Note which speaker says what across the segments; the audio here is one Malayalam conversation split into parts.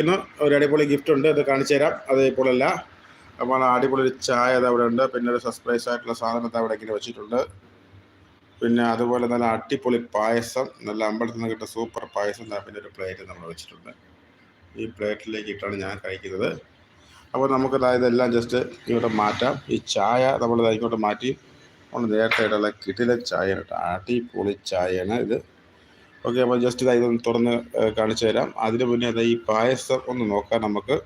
Speaker 1: ഇന്ന് ഒരു അടിപൊളി ഗിഫ്റ്റ് ഉണ്ട്. അത് കാണിച്ചു തരാം. അത് ഇപ്പോഴല്ല. അപ്പോൾ അടിപൊളി ഒരു ചായ അത് അവിടെ ഉണ്ട്. പിന്നെ ഒരു സർപ്രൈസ് ആയിട്ടുള്ള സാധനത്തെ അവിടെ ഇങ്ങനെ വെച്ചിട്ടുണ്ട്. പിന്നെ അതുപോലെ നല്ല അടിപൊളി പായസം. നല്ല അമ്പലത്തിൽ നിന്ന് കിട്ടുന്ന സൂപ്പർ പായസം. പിന്നെ ഒരു പ്ലേറ്റ് നമ്മൾ വെച്ചിട്ടുണ്ട്. ഈ പ്ലേറ്റിലേക്ക് ഇട്ടാണ് ഞാൻ കഴിക്കുന്നത്. അപ്പോൾ നമുക്ക് ഇതെല്ലാം ജസ്റ്റ് ഇങ്ങോട്ട് മാറ്റാം. ഈ ചായ നമ്മൾ ഇങ്ങോട്ട് മാറ്റി. നമ്മൾ നേരത്തെ ഇടല കിട്ടിലെ ചായ അടിപൊളി ചായയാണ് ഇത്. ഓക്കെ അപ്പോൾ ജസ്റ്റ് ഇതായി ഇതൊന്ന് തുറന്ന് കാണിച്ചു തരാം. അതിന് മുന്നേ അതായത് ഈ പായസം ഒന്ന് നോക്കാം നമുക്ക്.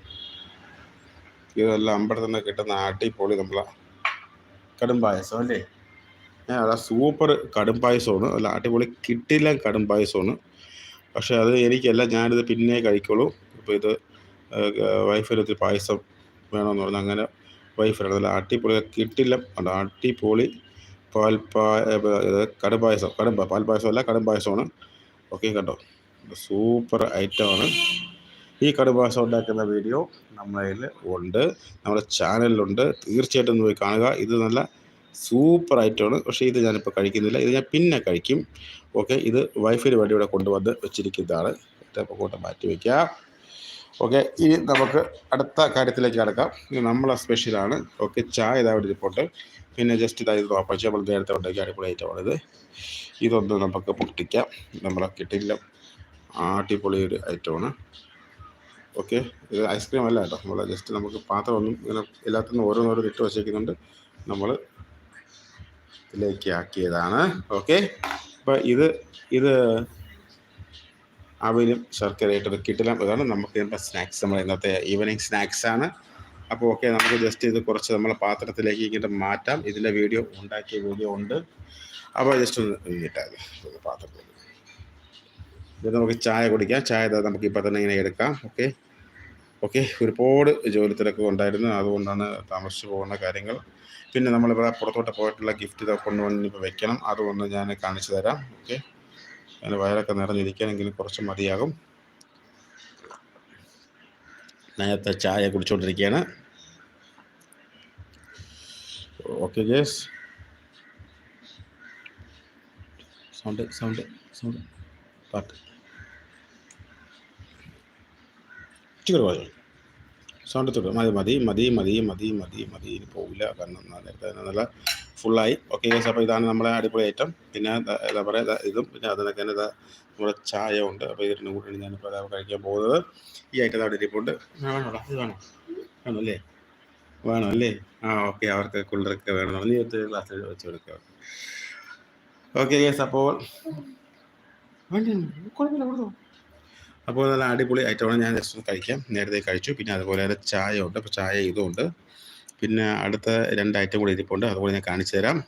Speaker 1: ഇതെല്ലാം അമ്പലത്തിൽ നിന്ന് കിട്ടുന്ന അടിപൊളി നമ്മളെ കടും പായസം അല്ലേ? അതാ സൂപ്പർ കടും പായസമാണ്. അല്ല അടിപൊളി കിട്ടില്ല കടും പായസമാണ്. പക്ഷേ അത് എനിക്കല്ല ഞാനിത് പിന്നെ കഴിക്കുള്ളൂ. അപ്പോൾ ഇത് വൈഫിന് ഒത്തിരി പായസം വേണമെന്ന് പറഞ്ഞു അങ്ങനെ വൈഫിനാണ് നല്ല അടിപൊളി കിട്ടില്ല. അല്ല അടിപൊളി പാൽപ്പാ ഇത് കടും പായസം. കടും പാൽ പായസം അല്ല കടും പായസമാണ്. ഓക്കെ കണ്ടോ? സൂപ്പർ ഐറ്റമാണ് ഈ കടും പായസം ഉണ്ടാക്കുന്ന വീഡിയോ നമ്മുടെ കയ്യിൽ ഉണ്ട്. നമ്മുടെ ചാനലിലുണ്ട് തീർച്ചയായിട്ടും പോയി കാണുക. ഇത് നല്ല സൂപ്പർ ഐറ്റമാണ് പക്ഷേ ഇത് ഞാനിപ്പോൾ കഴിക്കുന്നില്ല. ഇത് ഞാൻ പിന്നെ കഴിക്കും. ഓക്കെ ഇത് വൈഫിന് വേണ്ടി ഇവിടെ കൊണ്ടുവന്ന് വെച്ചിരിക്കുന്നതാണ്. അപ്പോൾ കൂട്ടം മാറ്റി വയ്ക്കുക ഓക്കെ ഇനി നമുക്ക് അടുത്ത കാര്യത്തിലേക്ക് കിടക്കാം. ഇത് നമ്മളെ സ്പെഷ്യലാണ് ഓക്കെ ചായ ഇതാ ഒരു റിപ്പോർട്ട് പിന്നെ ജസ്റ്റ് ഇതാ ഡ്രോപ്പ് നോക്കാം നമ്മൾ നേരത്തെ ഉണ്ടാക്കി അടിപൊളി ഐറ്റമാണിത് ഇതൊന്ന് നമുക്ക് പൊട്ടിക്കാം. നമ്മളെ കിട്ടില്ല അടിപൊളി ഒരു ഐറ്റമാണ് ഓക്കെ ഇത് ഐസ്ക്രീം അല്ല കേട്ടോ. നമ്മൾ ജസ്റ്റ് നമുക്ക് പാത്രം ഒന്നും ഇങ്ങനെ എല്ലാത്തിനും ഓരോന്നോരോ ഇട്ട് വച്ചേക്കുന്നുണ്ട്. നമ്മൾ ഇതിലേക്ക് ആക്കിയതാണ്. ഓക്കെ അപ്പോൾ ഇത് ഇത് അവലും ശർക്കരയായിട്ടൊരു കിട്ടില്ല അതാണ് നമുക്ക് ഇന്നത്തെ സ്നാക്സ് നമ്മൾ ഇന്നത്തെ ഈവനിങ് സ്നാക്സ് ആണ്. അപ്പോൾ ഓക്കെ നമുക്ക് ജസ്റ്റ് ഇത് കുറച്ച് നമ്മളെ പാത്രത്തിലേക്ക് ഇങ്ങോട്ട് മാറ്റാം. ഇതിന്റെ വീഡിയോ ഉണ്ടാക്കിയ വീഡിയോ ഉണ്ട്. അപ്പോൾ ജസ്റ്റ് ഒന്ന് ഇങ്ങിട്ടാൽ പാത്രത്തിൽ ഇത് നമുക്ക് ചായ കുടിക്കാം. ചായ നമുക്ക് ഇപ്പോൾ തന്നെ ഇങ്ങനെ എടുക്കാം. ഓക്കെ ഓക്കെ ഒരുപാട് ജോലി തിരക്ക് ഉണ്ടായിരുന്നു. അതുകൊണ്ടാണ് താമസിച്ചു പോകുന്ന കാര്യങ്ങൾ. പിന്നെ നമ്മളിവിടെ പുറത്തോട്ട് പോയിട്ടുള്ള ഗിഫ്റ്റ് ഇതൊക്കെ കൊണ്ടുവന്ന് ഇപ്പോൾ വെക്കണം. അതുകൊണ്ട് ഞാൻ കാണിച്ചു തരാം. ഓക്കെ അതിന് വയറൊക്കെ നിറഞ്ഞിരിക്കാനെങ്കിലും കുറച്ച് മതിയാകും. നേരത്തെ ചായ കുടിച്ചുകൊണ്ടിരിക്കുകയാണ് ഓക്കെ ജേസ് സൗണ്ട് സൗണ്ട് സൗണ്ട് പാട്ട് സൗണ്ട് തൊട്ട് മതി മതി മതി മതി മതി മതി മതി. പോകില്ല കാരണം നേരത്തെ നല്ല ഫുള്ളായി ഓക്കെ ഗൈസ് അപ്പോൾ ഇതാണ് നമ്മളെ അടിപൊളി ഐറ്റം പിന്നെ എന്താ പറയുക ഇതും പിന്നെ അതിനൊക്കെ തന്നെ നമ്മുടെ ചായ ഉണ്ട്. അപ്പോൾ ഇതിന് കൂട്ടിയാണ് ഞാനിപ്പോൾ അതാ കഴിക്കാൻ പോകുന്നത്. ഈ ഐറ്റം അവിടെ ഇരിപ്പുണ്ട്. വേണോടാ ഇത് വേണോ? വേണോ അല്ലേ? വേണം അല്ലേ? ആ ഓക്കെ അവർക്ക് കുളിറൊക്കെ വേണം? നീ ഒത്തിരി ഗ്ലാസ് വെച്ച് കൊടുക്കുക ഓക്കെ ഗൈസ് അപ്പോൾ അപ്പോൾ നല്ല അടിപൊളി ഐറ്റമാണ് ഞാൻ ജസ്റ്റ് കഴിക്കാം. നേരത്തെ കഴിച്ചു. പിന്നെ അതുപോലെ തന്നെ ചായ ഉണ്ട്. അപ്പോൾ ചായ ഇതുമുണ്ട് പിന്നെ അടുത്ത രണ്ട് ഐറ്റം കൂടി ഇരിപ്പുണ്ട് അതുപോലെ ഞാൻ കാണിച്ചു തരാം.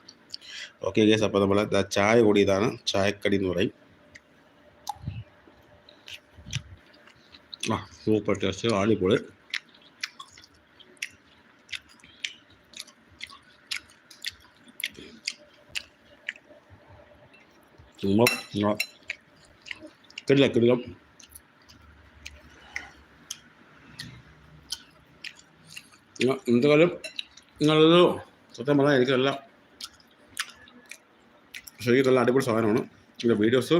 Speaker 1: ഓക്കെ ഗേസ് അപ്പോൾ നമ്മൾ ചായ കൂടി ഇതാണ്. ചായക്കടി എന്ന് പറയും. ആ സൂപ്പർ ടേസ്റ്റ് അടിപൊളി. കിടില കിടിലം നിങ്ങൾ നിങ്ങളൊരു സത്യം പറഞ്ഞാൽ എനിക്കല്ല നല്ല അടിപൊളി സാധനമാണ്. ഇതിന്റെ വീഡിയോസ്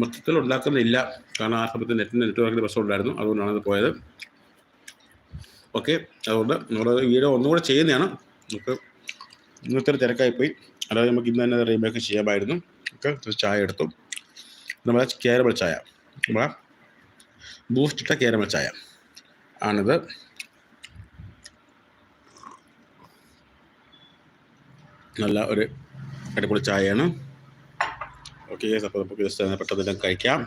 Speaker 1: മൊത്തത്തിൽ ഉണ്ടാക്കുന്നില്ല. കാരണം ആ സമയത്ത് നെറ്റിന്റെ നെറ്റ്വർക്കിന്റെ പ്രശ്നം ഉണ്ടായിരുന്നു. അതുകൊണ്ടാണ് അത് പോയത്. ഓക്കെ അതുകൊണ്ട് നമ്മുടെ വീഡിയോ ഒന്നുകൂടെ ചെയ്യുന്നതാണ്. നമുക്ക് ഇന്നത്തെ തിരക്കായി പോയി. അല്ലാതെ നമുക്ക് ഇന്ന് തന്നെ റീമേക്ക് ചെയ്യാമായിരുന്നു. ഒക്കെ ചായ എടുത്തു. നമ്മളെ കേരമൽ ചായ. നമ്മളെ ബൂസ്റ്റ് ഇട്ട കേരമൽ ചായ ആണിത്. നല്ല ഒരു അടിപൊളി ചായയാണ്. ഓക്കെ അപ്പോൾ നമുക്ക് ജസ്റ്റ് പെട്ടെന്ന് കഴിക്കാം.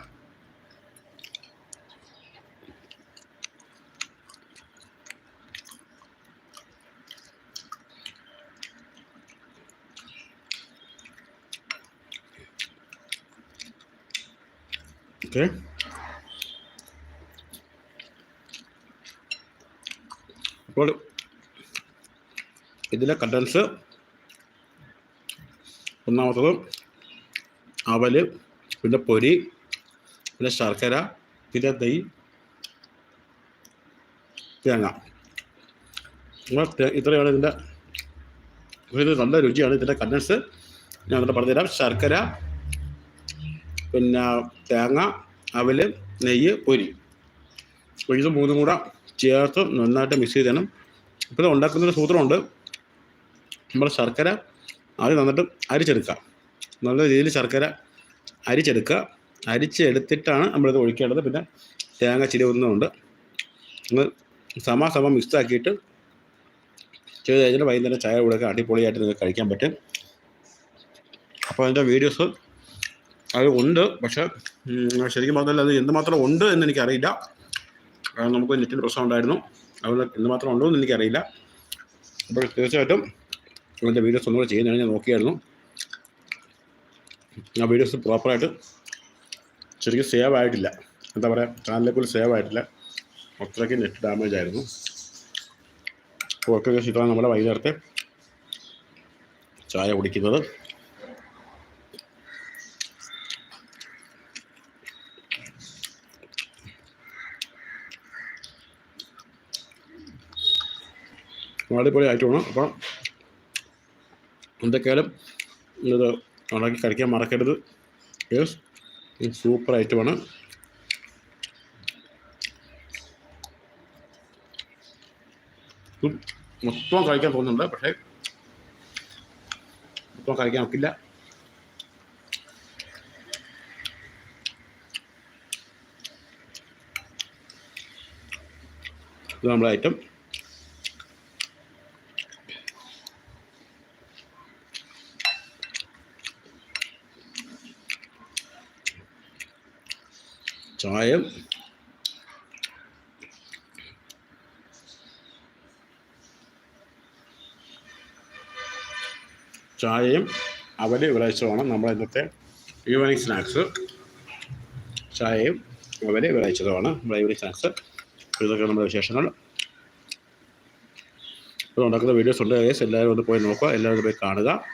Speaker 1: ഓക്കെ അപ്പോൾ ഇതിലെ കണ്ടൻസ് ഒന്നാമത്തത് അവൽ പിന്നെ പൊരി പിന്നെ ശർക്കര പിന്നെ തൈ തേങ്ങ. ഇത്രയാണ് ഇതിന്റെ ഇത് നല്ല രുചിയാണ് ഇതിന്റെ കണ്ടൻസ്. ഞാൻ എന്നിട്ട് പറഞ്ഞുതരാം. ശർക്കര പിന്നെ തേങ്ങ അവൽ നെയ്യ് പൊരി. അപ്പോൾ ഇത് മൂന്നും കൂടെ ചേർത്ത് നന്നായിട്ട് മിക്സ് ചെയ്ത് തരണം ഇപ്പോൾ ഉണ്ടാക്കുന്നൊരു സൂത്രമുണ്ട് നമ്മൾ ശർക്കര ആദ്യം നന്നിട്ട് അരിച്ചെടുക്കുക. നല്ല രീതിയിൽ ശർക്കര അരിച്ചെടുക്കുക. അരിച്ചെടുത്തിട്ടാണ് നമ്മളിത് ഒഴിക്കേണ്ടത്. പിന്നെ തേങ്ങ ചിരുവുന്നുണ്ട് ഒന്ന് സമാസമം മിക്സ് ആക്കിയിട്ട് ചെയ്ത് കഴിഞ്ഞാൽ വൈകുന്നേരം ചായ കൂടെയൊക്കെ അടിപൊളിയായിട്ട് നിങ്ങൾക്ക് കഴിക്കാൻ പറ്റും. അപ്പോൾ അതിന്റെ വീഡിയോസ് അത് ഉണ്ട്. പക്ഷേ ശരിക്കും പറഞ്ഞാൽ അത് എന്തുമാത്രം ഉണ്ട് എന്ന് എനിക്കറിയില്ല. നമുക്ക് നെറ്റിന് പ്രശ്നം ഉണ്ടായിരുന്നു. അതുകൊണ്ട് എന്തുമാത്രം ഉണ്ടോ എന്ന് എനിക്കറിയില്ല. അപ്പോൾ തീർച്ചയായിട്ടും അതിന്റെ വീഡിയോസ് ഒന്നുകൂടെ ചെയ്യുന്നതാണ് ഞാൻ നോക്കിയായിരുന്നു. ആ വീഡിയോസ് പ്രോപ്പറായിട്ട് ശരിക്കും സേവ് ആയിട്ടില്ല. എന്താ പറയുക ചാനലിലേക്കുള്ള സേവ് ആയിട്ടില്ല. അത്രയ്ക്ക് നെറ്റ് ഡാമേജ് ആയിരുന്നു. ഓക്കെ ഇതാണ് നമ്മുടെ വൈകുന്നേരത്തെ ചായ കുടിക്കുന്നത്. അടിപൊളി വേണം അപ്പം എന്തൊക്കെയാലും ഇത് ഉണ്ടാക്കി കഴിക്കാൻ മറക്കരുത്. യെസ് സൂപ്പർ ഐറ്റമാണ് മൊത്തം കഴിക്കാൻ തോന്നുന്നുണ്ട് പക്ഷേ മൊത്തം കഴിക്കാൻ ഒക്കില്ല. ഇത് നമ്മുടെ ഐറ്റം ചായ. ചായയും അവൽ വിളയിച്ചതാണ് നമ്മുടെ ഇന്നത്തെ ഈവനിങ് സ്നാക്സ് ചായയും അവൽ വിളയിച്ചതുമാണ് നമ്മുടെ ഈവനിങ് സ്നാക്സ് ഇതൊക്കെ നമ്മുടെ വിശേഷങ്ങൾ. ഇപ്പോൾ ഉണ്ടാക്കുന്ന വീഡിയോസ് ഉണ്ട്. എല്ലാവരും ഒന്ന് പോയി നോക്കുക. എല്ലാവരും പോയി കാണുക.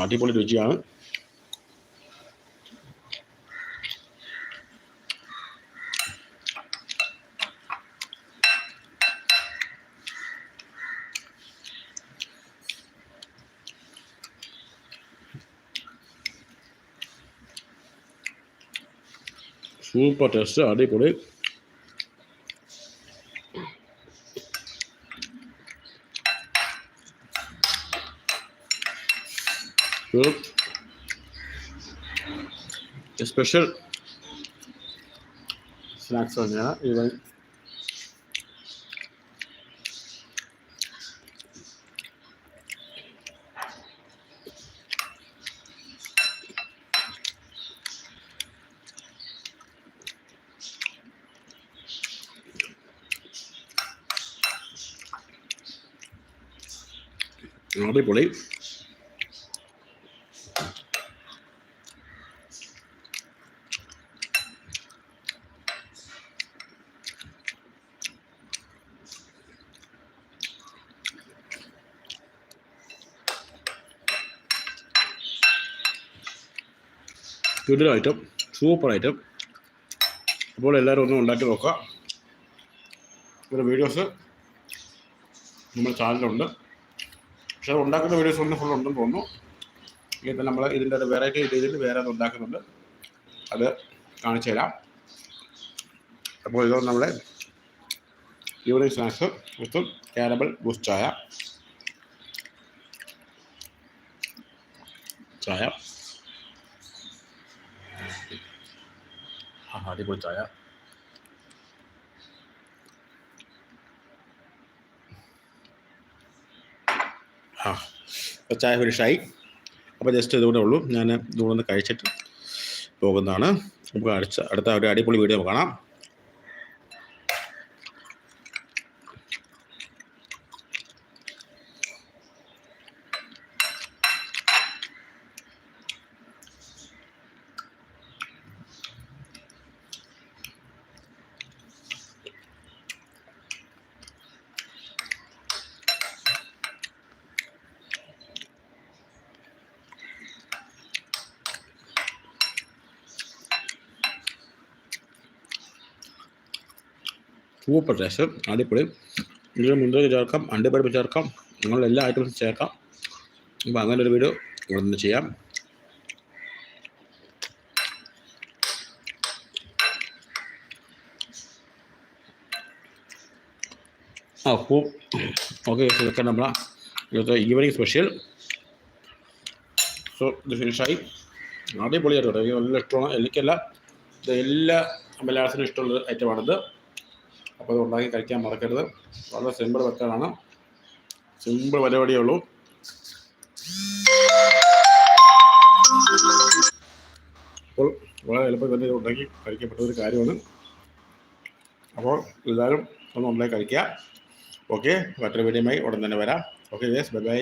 Speaker 1: അടിപൊളി രുചിയാണ്. സൂപ്പർ ടേസ്റ്റ് അടിപൊളി സ്പെഷ്യൽ സ്നാക്സ് തന്നെയാണ് അടിപൊളി. കിടിലൻ ഐറ്റം സൂപ്പർ ഐറ്റം അപ്പോൾ എല്ലാവരും ഒന്ന് ഉണ്ടാക്കി നോക്കുക ഇവിടെ വീഡിയോസ് നമ്മുടെ ചാനലുണ്ട് പക്ഷേ അത് ഉണ്ടാക്കുന്ന വീഡിയോസ് ഒന്നും ഫുൾ ഉണ്ടെന്ന് തോന്നുന്നു. ഇപ്പം നമ്മൾ ഇതിന്റെ ഒരു വെറൈറ്റി രീതിയിൽ വേറെ അത് ഉണ്ടാക്കുന്നുണ്ട്. അത് കാണിച്ചു തരാം. അപ്പോൾ ഇത് നമ്മുടെ ഈവനിങ് സ്നാക്സ് വിത്ത് കാരബിൾ ബൂസ്റ്റ് ചായ. ചായ. അടിപൊളി ചായ. ആ ചായ ഫിനിഷായി അപ്പോൾ ജസ്റ്റ് ഇതുകൂടെ ഉള്ളൂ. ഞാൻ ഇതുകൂടെ ഒന്ന് കഴിച്ചിട്ട് പോകുന്നതാണ്. നമുക്ക് അടുത്ത അടുത്ത ഒരു അടിപൊളി വീഡിയോ നമുക്ക് കാണാം. സൂപ്പർ ടേസ്റ്റ് അടിപൊളി. ഇതിൽ മുന്തിരി ചേർക്കാം അണ്ടിപ്പരിപ്പ് ചേർക്കാം നിങ്ങളുടെ എല്ലാ ഐറ്റംസും ചേർക്കാം. അപ്പോൾ അങ്ങനെ ഒരു വീഡിയോ ഇവിടെ നിന്ന് ചെയ്യാം. ആ പൂ ഓക്കെ ഇതൊക്കെ നമ്മളെ ഇവിടുത്തെ ഈവനിങ് സ്പെഷ്യൽ സോ ഇത് ഫിനിഷായി അടിപൊളിയായിട്ട് കേട്ടോ എനിക്ക് നല്ല ഇഷ്ടമാണ് എനിക്കല്ല ഇത് എല്ലാ മലയാളത്തിനും ഇഷ്ടമുള്ള ഐറ്റമാണിത് അപ്പോൾ അത് ഉണ്ടാക്കി കഴിക്കാൻ മറക്കരുത്. വളരെ സിമ്പിൾ വെക്കാനാണ് സിമ്പിൾ പരിപാടിയേ ഉള്ളൂ. അപ്പോൾ വളരെ എളുപ്പത്തിൽ തന്നെ ഉണ്ടാക്കി കഴിക്കപ്പെട്ട ഒരു കാര്യമാണ്. അപ്പോൾ എല്ലാവരും ഒന്ന് ഉണ്ടാക്കി കഴിക്കുക. ഓക്കെ മറ്റൊരു വീഡിയോയുമായി ഉടൻ തന്നെ വരാം. Okay yes bye bye